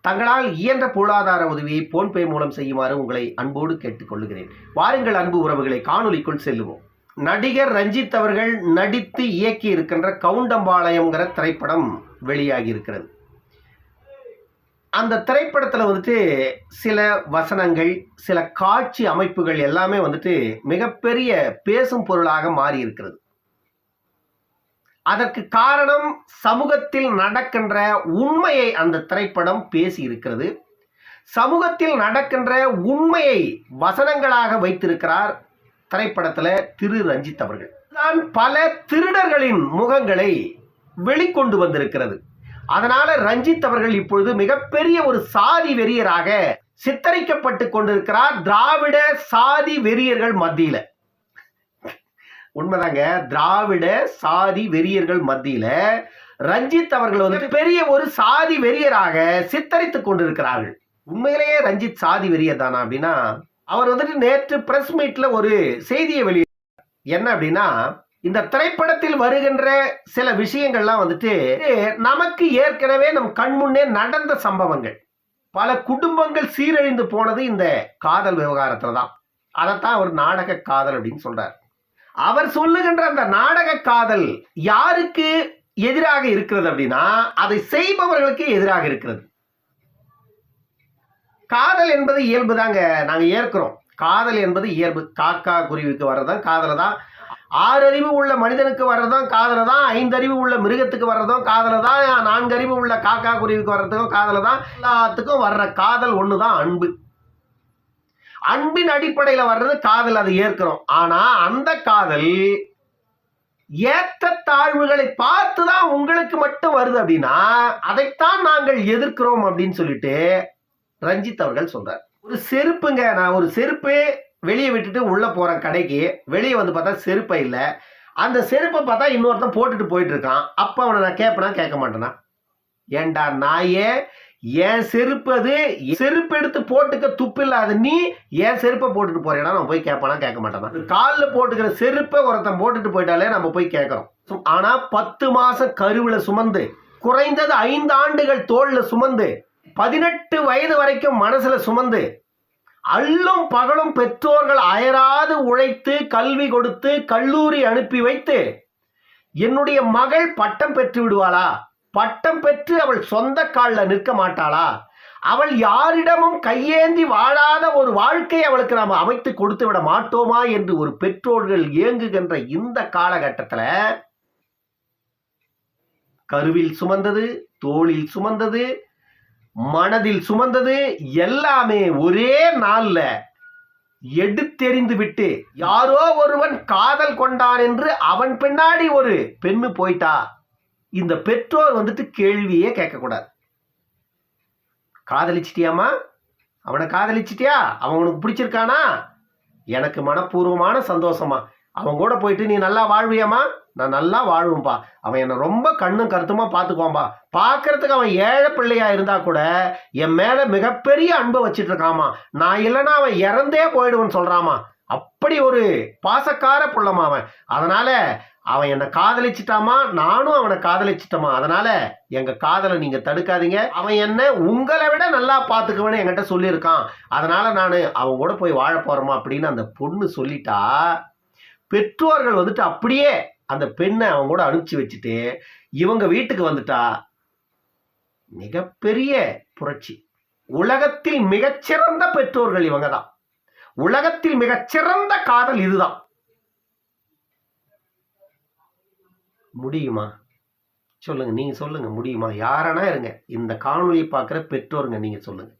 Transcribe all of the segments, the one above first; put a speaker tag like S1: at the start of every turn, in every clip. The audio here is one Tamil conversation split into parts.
S1: தங்களால் இயன்ற பொருளாதார உதவியை போன்பே மூலம் செய்யுமாறு உங்களை அன்போடு கேட்டுக்கொள்கிறேன். வாருங்கள் அன்பு உறவுகளை காணொளிக்குள் செல்லுவோம். நடிகர் ரஞ்சித் அவர்கள் நடித்து இயக்கி இருக்கின்ற கவுண்டம்பாளையம்ங்கிற திரைப்படம் வெளியாகி இருக்கிறது அந்த திரைப்படத்தில் வந்துட்டு சில வசனங்கள் சில காட்சி அமைப்புகள் எல்லாமே வந்துட்டு மிகப்பெரிய பேசும் பொருளாக மாறி இருக்கிறது அதற்கு காரணம் சமூகத்தில் நடக்கின்ற உண்மையை அந்த திரைப்படம் பேசி இருக்கிறது சமூகத்தில் நடக்கின்ற உண்மையை வசனங்களாக வைத்திருக்கிறார் திரைப்படத்தில் திரு ரஞ்சித் அவர்கள். தான் பல திருடர்களின் முகங்களை வெளிக்கொண்டு வந்திருக்கிறது. அதனால ரஞ்சித் அவர்கள் இப்பொழுது மிகப்பெரிய ஒரு சாதி வெறியராக சித்தரிக்கப்பட்டு கொண்டிருக்கிறார் திராவிட சாதி வெறியர்கள் மத்தியில். உண்மைதாங்க. திராவிட சாதி வெறியர்கள் மத்தியில ரஞ்சித் அவர்கள் வந்து பெரிய ஒரு சாதி வெறியராக சித்தரித்துக் கொண்டிருக்கிறார்கள். உண்மையிலேயே ரஞ்சித் சாதி வெறியர் தானா அப்படின்னா அவர் வந்துட்டு நேற்று பிரஸ் மீட்ல ஒரு செய்தியை வெளியிட்டார் என்ன அப்படின்னா இந்த திரைப்படத்தில் வருகின்ற சில விஷயங்கள்லாம் வந்துட்டு நமக்கு ஏற்கனவே நம் கண்முன்னே நடந்த சம்பவங்கள். பல குடும்பங்கள் சீரழிந்து போனது இந்த காதல் விவகாரத்துல தான். அதைத்தான் அவர் நாடக காதல் அப்படின்னு சொல்றாரு. அவர் சொல்லுகின்ற அந்த நாடக காதல் யாருக்கு எதிராக இருக்கிறது அப்படின்னா அதை செய்பவர்களுக்கு எதிராக இருக்கிறது. காதல் என்பது இயல்பு தாங்க. நாங்கள் ஏற்கிறோம். காதல் என்பது இயல்பு. காக்கா குருவிக்கு வர்றதான் காதலை தான். ஆறு அறிவு உள்ள மனிதனுக்கு வர்றதும் காதலை தான். ஐந்து அறிவு உள்ள மிருகத்துக்கு வர்றதும் காதலை தான். நான்கு அறிவு உள்ள காக்கா குருவிக்கு வர்றதுக்கும் காதலை தான். எல்லாத்துக்கும் வர்ற காதல் ஒன்று தான் அன்பு. அன்பின் அடிப்படையில் வர்றது காதல் அதை ஏற்கிறோம். ஆனா அந்த காதல் ஏற்ற தாழ்வுகளை பார்த்து தான் உங்களுக்கு மட்டும் வருது அப்படின்னா அதைத்தான் நாங்கள் எதிர்க்கிறோம் அப்படின்னு சொல்லிட்டு ரஞ்சித் அவர்கள் சொல்றார். ஒரு செருப்புங்க நான் ஒரு செருப்பு வெளியே விட்டுட்டு உள்ள போறேன் கடைக்கு வெளியே வந்து பார்த்தா செருப்பை இல்லை. அந்த செருப்பை பார்த்தா இன்னொருத்தன் போட்டுட்டு போயிட்டு இருக்கான். அப்போ அவனை நான் கேட்பனா கேட்க மாட்டேனா? ஏண்டா நாயே என் செருப்பு அது செருப்பு எடுத்து போட்டுக்க துப்பு இல்லாத நீ என் செருப்பை போட்டுட்டு போறேன்னா நம்ம போய் கேட்பானா கேட்க மாட்டானா? காலில் போட்டுக்கிற செருப்பை ஒருத்தன் போட்டுட்டு போயிட்டாலே நம்ம போய் கேட்கறோம். ஆனா பத்து மாசம் கருவில சுமந்து குறைந்தது ஐந்து ஆண்டுகள் தோல்ல சுமந்து பதினெட்டு வயது வரைக்கும் மனசுல சுமந்து அல்லும் பகலும் பெற்றோர்கள் அயராது உழைத்து கல்வி கொடுத்து கல்லூரி அனுப்பி வைத்து என்னுடைய மகள் பட்டம் பெற்று விடுவாளா? பட்டம் பெற்று அவள் சொந்த காலில் நிற்க மாட்டாளா? அவள் யாரிடமும் கையேந்தி வாழாத ஒரு வாழ்க்கை அவளுக்கு நாம் அமைத்து கொடுத்து விட மாட்டோமா என்று ஒரு பெற்றோர்கள் இயங்குகின்ற இந்த காலகட்டத்தில் கருவில் சுமந்தது தோளில் சுமந்தது மனதில் சுமந்தது எல்லாமே ஒரே நாளில் எடுத்தெறிந்து விட்டு யாரோ ஒருவன் காதல் கொண்டான் என்று அவன் பின்னாடி ஒரு பெண்ணு போயிட்டா? இந்த பெற்றோர் வந்துட்டு கேள்வியே கேட்கக்கூடாது. காதலிச்சிட்டியாமா அவனை காதலிச்சிட்டியா? அவன் உனக்கு பிடிச்சிருக்கானா? எனக்கு மனப்பூர்வமான சந்தோஷமா அவன் கூட போயிட்டு நீ நல்லா வாழ்வியாமா நான் நல்லா வாழ்வும்பா அவன் என்னை ரொம்ப கண்ணும் கருத்துமா பார்த்துக்குவான்பா பார்க்கறதுக்கு அவன் ஏழை பிள்ளையா இருந்தா கூட என் மேல மிகப்பெரிய அன்பை வச்சிட்டு இருக்காமா நான் இல்லைன்னா அவன் இறந்தே போயிடுவேன்னு சொல்றாமா அப்படி ஒரு பாசக்கார புள்ளமா அவன். அதனால அவன் என்னை காதலிச்சிட்டாமா? நானும் அவனை காதலிச்சிட்டமா அதனால எங்க காதலை நீங்க தடுக்காதீங்க. அவன் என்ன உங்களை விட நல்லா பார்த்துக்குவேன்னு என்கிட்ட சொல்லியிருக்கான். அதனால நான் அவன் கூட போய் வாழ போறோமா அப்படின்னு அந்த பொண்ணு சொல்லிட்டா பெற்றோர்கள் வந்துட்டு அப்படியே அந்த பெண்ணை அவன் கூட அனுப்பிச்சு வச்சுட்டு இவங்க வீட்டுக்கு வந்துட்டா. மிகப்பெரிய புரட்சி. உலகத்தில் மிகச்சிறந்த பெற்றோர்கள் இவங்க தான் உலகத்தில் மிகச்சிறந்த காதல் இதுதான். முடியுமா? சொல்லுங்க நீங்க சொல்லுங்க முடியுமா? யாரனா இருங்க இந்த காணொலியை பார்க்குற பெற்றோருங்க நீங்க சொல்லுங்க.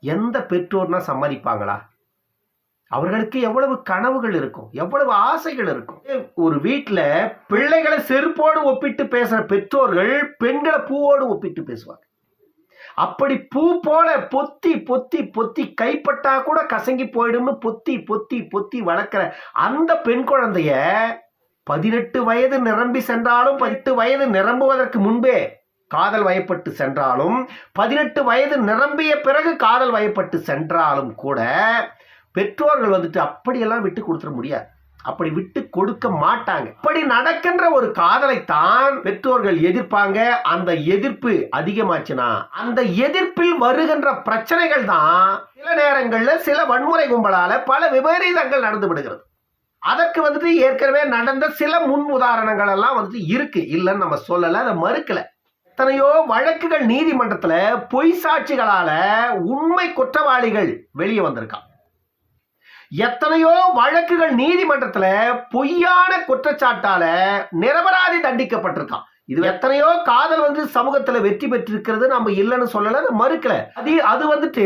S1: எந்த பெற்றோர்னா சம்மதிப்பாங்களா? அவர்களுக்கு எவ்வளவு கனவுகள் இருக்கும் எவ்வளவு ஆசைகள் இருக்கும். ஒரு வீட்டில் பிள்ளைகளை செருப்போடு ஒப்பிட்டு பேசுகிற பெற்றோர்கள் பெண்களை பூவோடு ஒப்பிட்டு பேசுவாங்க. அப்படி பூ போல பொத்தி பொத்தி பொத்தி கைப்பட்டா கூட கசங்கி போயிடும்னு பொத்தி பொத்தி பொத்தி வளர்க்குற அந்த பெண் குழந்தைய பதினெட்டு வயது நிரம்பி சென்றாலும் பத்து வயது நிரம்புவதற்கு முன்பே காதல் வயப்பட்டு சென்றாலும் பதினெட்டு வயது நிரம்பிய பிறகு காதல் வயப்பட்டு சென்றாலும் கூட பெற்றோர்கள் வந்துட்டு அப்படியெல்லாம் விட்டு கொடுத்துட முடியாது. அப்படி விட்டு கொடுக்க மாட்டாங்க. அப்படி நடக்கின்ற ஒரு காதலைத்தான் பெற்றோர்கள் எதிர்ப்பாங்க. அந்த எதிர்ப்பு அதிகமாச்சுன்னா அந்த எதிர்ப்பில் வருகின்ற பிரச்சனைகள் தான் சில நேரங்களில் சில வன்முறை கும்பலால பல விபரீதங்கள் நடந்து விடுகிறது. அதற்கு வந்துட்டு ஏற்கனவே நடந்த சில முன் உதாரணங்கள் எல்லாம் வந்துட்டு இருக்கு. இல்லைன்னு நம்ம சொல்லல அதை மறுக்கல. எத்தனையோ வழக்குகள் நீதிமன்றத்துல பொய் சாட்சிகளால உண்மை குற்றவாளிகள் வெளியே வந்திருக்கான் எத்தனையோ வழக்குகள் நீதிமன்றத்துல பொய்யான குற்றச்சாட்டால நிரபராதி தண்டிக்கப்பட்டிருக்கான். இது எத்தனையோ காதல் வந்து சமூகத்துல வெற்றி பெற்றிருக்கிறது நம்ம இல்லைன்னு சொல்லல அதை மறுக்கல. அது அது வந்துட்டு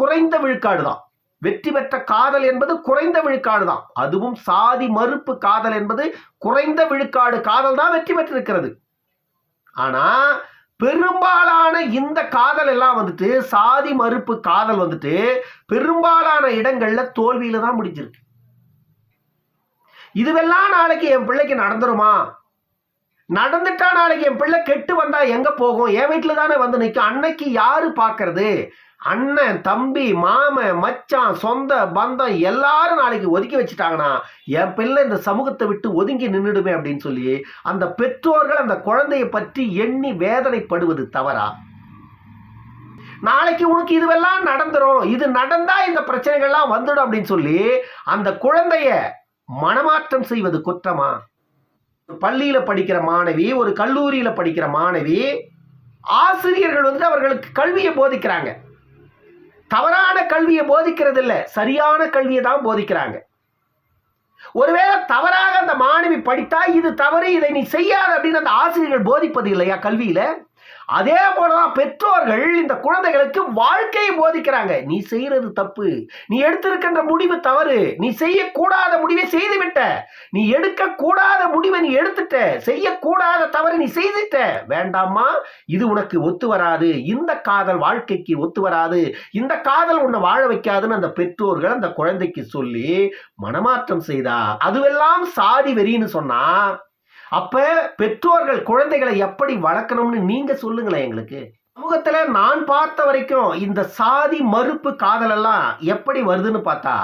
S1: குறைந்த விழுக்காடு தான் வெற்றி பெற்ற காதல் என்பது குறைந்த விழுக்காடு தான் அதுவும் சாதி மறுப்பு காதல் என்பது குறைந்த விழுக்காடு காதல் தான் வெற்றி பெற்றிருக்கிறது. ஆனா பெரும்பாலான இந்த காதல் எல்லாம் வந்துட்டு சாதி மறுப்பு காதல் வந்துட்டு பெரும்பாலான இடங்கள்ல தோல்வியில தான் முடிஞ்சிருக்கு. இதுவெல்லாம் நாளைக்கு என் பிள்ளைக்கு நடந்துருமா? நடந்துட்டா நாளைக்கு என் பிள்ளை கெட்டு வந்தா எங்க போகும்? என் வீட்டுல தானே வந்து நிற்கும் அன்னைக்கு யாரு பாக்குறது? அண்ணன் தம்பி மாமன் மச்சான் சொந்த பந்தம் எல்லாரும் நாளைக்கு ஒதுக்கி வச்சுட்டாங்கன்னா என் பிள்ளை இந்த சமூகத்தை விட்டு ஒதுங்கி நின்றுடுமே அப்படின்னு சொல்லி அந்த பெற்றோர்கள் அந்த குழந்தையை பற்றி எண்ணி வேதனைப்படுவது தவறா? நாளைக்கு உனக்கு இதுவெல்லாம் நடந்துரும். இது நடந்தா இந்த பிரச்சனைகள்லாம் வந்துடும் அப்படின்னு சொல்லி அந்த குழந்தைய மனமாற்றம் செய்வது குற்றமா? பள்ளியில் பள்ளியில படிக்கிற மாணவி ஒரு கல்லூரியில படிக்கிற மாணவி ஆசிரியர்கள் வந்து அவர்களுக்கு கல்வியை போதிக்கிறாங்க. தவறான கல்வியை போதிக்கிறது இல்ல சரியான கல்வியை தான் போதிக்கிறாங்க. ஒருவேளை தவறாக அந்த மாணவி படித்தா இது தவறு இதை நீ செய்யாத அப்படின்னு அந்த ஆசிரியர்கள் போதிப்பது இல்லையா கல்வியில? அதே போலதான் பெற்றோர்கள் இந்த குழந்தைகளுக்கு வாழ்க்கையை போதிக்கிறாங்க. நீ செய்யறது தப்பு. நீ எடுத்திருக்கின்ற முடிவு தவறு. நீ செய்யக்கூடாத முடிவை செய்துவிட்ட. நீ எடுக்க கூடாத முடிவை நீ எடுத்துட்ட. செய்யக்கூடாத தவறு நீ செய்துட்ட. வேண்டாமா இது உனக்கு ஒத்து வராது. இந்த காதல் வாழ்க்கைக்கு ஒத்து வராது. இந்த காதல் உன்னை வாழ வைக்காதுன்னு அந்த பெற்றோர்கள் அந்த குழந்தைக்கு சொல்லி மனமாற்றம் செய்தா. அதுவெல்லாம் சாதி வெறின்னு சொன்னா அப்ப பெற்றோர்கள் குழந்தைகளை எப்படி வளர்க்கணும்னு நீங்க சொல்லுங்களேன் எங்களுக்கு. சமூகத்துல நான் பார்த்த வரைக்கும் இந்த சாதி மறுப்பு காதல் எல்லாம் எப்படி வருதுன்னு பார்த்தா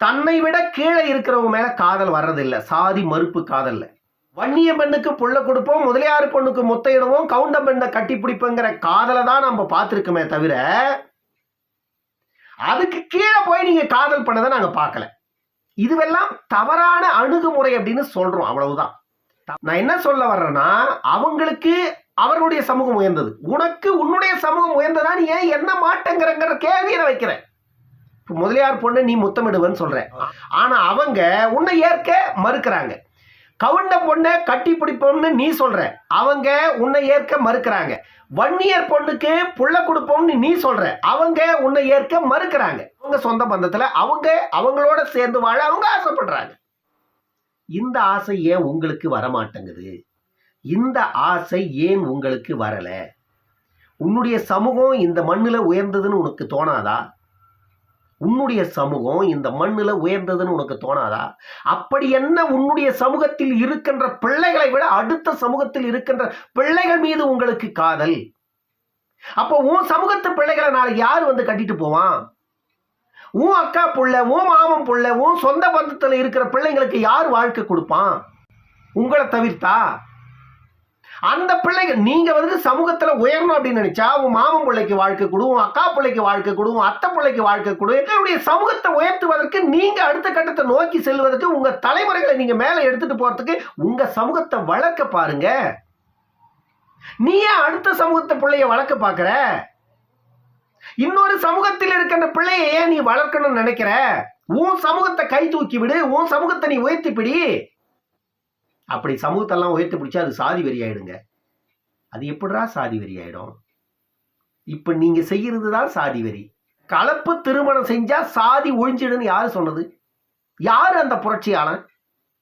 S1: தன்னை விட கீழே இருக்கிறவங்க மேல காதல் வர்றதில்ல. சாதி மறுப்பு காதல்ல. வன்னிய பெண்ணுக்கு புள்ள கொடுப்போம் முதலியார் பொண்ணுக்கு முத்தையிடுவோம் கவுண்ட பெண்ணை கட்டி பிடிப்போங்கிற காதலை தான் நம்ம பார்த்துருக்கோமே தவிர அதுக்கு கீழே போய் நீங்க காதல் பண்ணதை நாங்க பார்க்கல. இதுவெல்லாம் தவறான அணுகுமுறை அப்படின்னு சொல்றோம் அவ்வளவுதான். நான் என்ன சொல்ல வர்றேன்னா அவங்களுக்கு அவர்களுடைய சமூகம் உயர்ந்தது. உனக்கு உன்னுடைய சமூகம் உயர்ந்ததா நீ ஏன் என்ன மாட்டேங்கிறங்கிற கேள்வியை வைக்கிறேன். இப்போ முதலியார் பொண்ணு நீ முத்தமிடுவன்னு சொல்ற ஆனா அவங்க உன்னை ஏற்க மறுக்கிறாங்க. கவுண்ட பொண்ணை கட்டி பிடிப்போம்னு நீ சொல்ற. அவங்க உன்னை ஏற்க மறுக்கிறாங்க. வன்னியர் பொண்ணுக்கு புள்ள கொடுப்போம்னு நீ சொல்ற. அவங்க உன்னை ஏற்க மறுக்கிறாங்க. அவங்க சொந்த பந்தத்துல அவங்க அவங்களோட சேர்ந்து வாழ அவங்க ஆசைப்படுறாங்க. இந்த ஆசை ஏன் உங்களுக்கு வரமாட்டேங்குது? இந்த ஆசை ஏன் உங்களுக்கு வரலை? உன்னுடைய சமூகம் இந்த மண்ணில் உயர்ந்ததுன்னு உனக்கு தோணாதா? உன்னுடைய சமூகம் இந்த மண்ணில் உயர்ந்ததுன்னு உனக்கு தோணாதா? அப்படி என்ன உன்னுடைய சமூகத்தில் இருக்கின்ற பிள்ளைகளை விட அடுத்த சமூகத்தில் இருக்கின்ற பிள்ளைகள் மீது உங்களுக்கு காதல்? அப்போ உன் சமூகத்து பிள்ளைகளை நாளைக்கு யார் வந்து கட்டிட்டு போவான்? உன் அக்கா புள்ள உன் மாமன் புள்ள உன் சொந்த பந்தத்தில் இருக்கிற பிள்ளைங்களுக்கு யார் வாழ்க்கை கொடுப்பான் உங்களை தவிர்த்தா? அந்த பிள்ளைங்க நீங்க வந்து சமூகத்துல உயரணும் அப்படின்னு நினைச்சா உன் மாமன் பிள்ளைக்கு வாழ்க்கை கொடு உன் அக்கா பிள்ளைக்கு வாழ்க்கை கொடு உன் அத்தை பிள்ளைக்கு வாழ்க்கை கொடு. எங்களுடைய சமூகத்தை உயர்த்துவதற்கு நீங்க அடுத்த கட்டத்தை நோக்கி செல்வதற்கு உங்க தலைமுறைகளை நீங்க மேல எடுத்துட்டு போறதுக்கு உங்க சமூகத்தை வளர்க்க பாருங்க. நீ ஏன் அடுத்த சமூகத்தை பிள்ளைய வளர்க்க பாக்குற இன்னொரு சமூகத்தில் இருக்கின்ற பிள்ளையை ஏன் நீ வளர்க்கணும்னு நினைக்கிற? உன் சமூகத்தை கை தூக்கி விடு உன் சமூகத்தை நீ உயர்த்தி பிடி. அப்படி சமூகத்தெல்லாம் உயர்த்தி பிடிச்சா அது சாதி வெறி ஆயிடுங்க. அது எப்படிரா சாதி வெறி ஆயிடும்? இப்ப நீங்க செய்யறது தான் சாதி வெறி. கலப்பு திருமணம் செஞ்சா சாதி ஒழிஞ்சிடுன்னு யாரு சொன்னது? யாரு அந்த புரட்சியாளன்?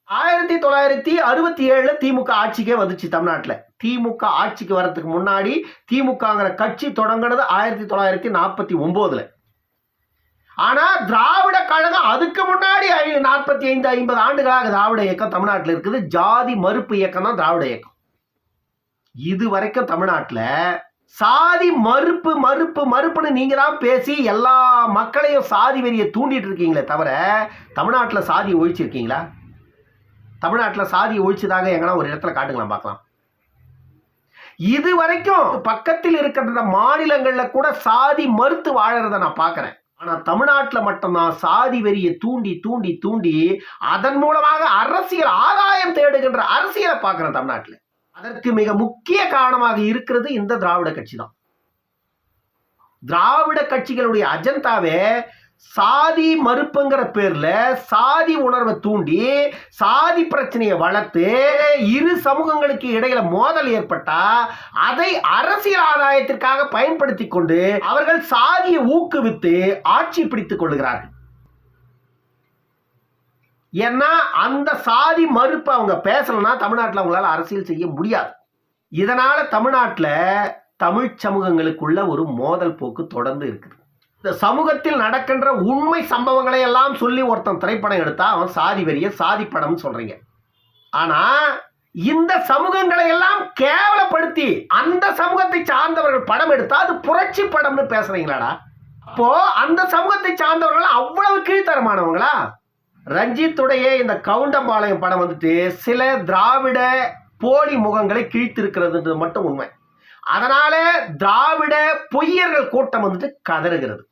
S1: ஆயிரத்தி தொள்ளாயிரத்தி அறுபத்தி ஏழுல திமுக ஆட்சிக்கே வந்துச்சு தமிழ்நாட்டில். திமுக ஆட்சிக்கு வர்றதுக்கு முன்னாடி திமுகங்கிற கட்சி தொடங்கினது ஆயிரத்தி தொள்ளாயிரத்தி நாற்பத்தி ஒன்பதுல ஆனா திராவிட கழகம் அதுக்கு முன்னாடி நாற்பத்தி ஐந்து ஐம்பது ஆண்டுகளாக திராவிட இயக்கம் தமிழ்நாட்டில் இருக்குது. ஜாதி மறுப்பு இயக்கம் தான் திராவிட இயக்கம். இது வரைக்கும் தமிழ்நாட்டில் சாதி மறுப்பு மறுப்பு மறுப்புன்னு நீங்க தான் பேசி எல்லா மக்களையும் சாதி வெறியை தூண்டிட்டு இருக்கீங்களே தவிர தமிழ்நாட்டில் சாதி ஒழிச்சிருக்கீங்களா? தமிழ்நாட்டில் சாதி ஒழிச்சதாக எங்கன்னா ஒரு இடத்துல காட்டுங்களா பார்க்கலாம். இது வரைக்கும் பக்கத்தில் இருக்கின்ற மாநிலங்கள்ல கூட சாதி மறுத்து வாழறத நான் பார்க்குறேன். ஆனா தமிழ்நாட்டுல மட்டும்தான் சாதி வெறியை தூண்டி தூண்டி தூண்டி அதன் மூலமாக அரசியல் ஆதாயம் தேடுகின்ற அரசியலை பார்க்கிறேன் தமிழ்நாட்டுல. அதற்கு மிக முக்கிய காரணமாக இருக்கிறது இந்த திராவிட கட்சி தான். திராவிட கட்சிகளுடைய அஜெண்டாவே சாதி மறுப்புங்கிற பேர்ல சாதி உணர்வை தூண்டி சாதி பிரச்சனையை வளர்த்து இரு சமூகங்களுக்கு இடையில மோதல் ஏற்பட்டா அதை அரசியல் ஆதாயத்திற்காக பயன்படுத்தி கொண்டு அவர்கள் சாதியை ஊக்குவித்து ஆட்சி பிடித்துக் கொள்கிறார்கள். ஏன்னா அந்த சாதி மறுப்பு அவங்க பேசலன்னா தமிழ்நாட்டில் அவங்களால அரசியல் செய்ய முடியாது. இதனால தமிழ்நாட்டில் தமிழ் சமூகங்களுக்குள்ள ஒரு மோதல் போக்கு தொடர்ந்து இருக்குது. இந்த சமூகத்தில் நடக்கின்ற உண்மை சம்பவங்களை எல்லாம் சொல்லி ஒருத்தன் திரைப்படம் எடுத்தா அவன் சாதி வெறிய சாதி படம்னு சொல்றீங்க. ஆனா இந்த சமூகங்களை எல்லாம் கேவலப்படுத்தி அந்த சமூகத்தை சார்ந்தவர்கள் படம் எடுத்தா அது புரட்சி படம்னு பேசுறீங்களாடா. அப்போ அந்த சமூகத்தை சார்ந்தவர்கள் அவ்வளவு கீழ்த்தரமானவங்களா? ரஞ்சித்துடைய இந்த கவுண்டம்பாளையம் படம் வந்துட்டு சில திராவிட போலி முகங்களை கிழித்திருக்கிறதுன்றது மட்டும் உண்மை. அதனால திராவிட பொய்யர்கள் கூட்டம் வந்துட்டு கதறுகிறது.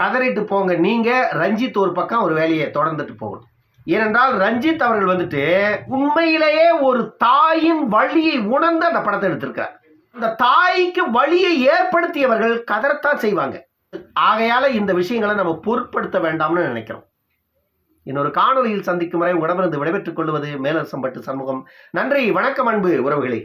S1: கதறிட்டு போங்க. நீங்கள் ரஞ்சித் ஒரு பக்கம் ஒரு வேலையை தொடர்ந்துட்டு போகணும். ஏனென்றால் ரஞ்சித் அவர்கள் வந்துட்டு உண்மையிலேயே ஒரு தாயின் வழியை உணர்ந்து அந்த படத்தை எடுத்திருக்கார் அந்த தாய்க்கு வழியை ஏற்படுத்தியவர்கள் கதறத்தான் செய்வாங்க. ஆகையால் இந்த விஷயங்களை நம்ம பொருட்படுத்த வேண்டாம்னு நினைக்கிறோம். இன்னொரு காணொலியில் சந்திக்கும் வரை உடமிருந்து விடைபெற்றுக் கொள்வது மேலரசம்பட்டு சண்முகம். நன்றி வணக்கம் அன்பு உறவுகளே.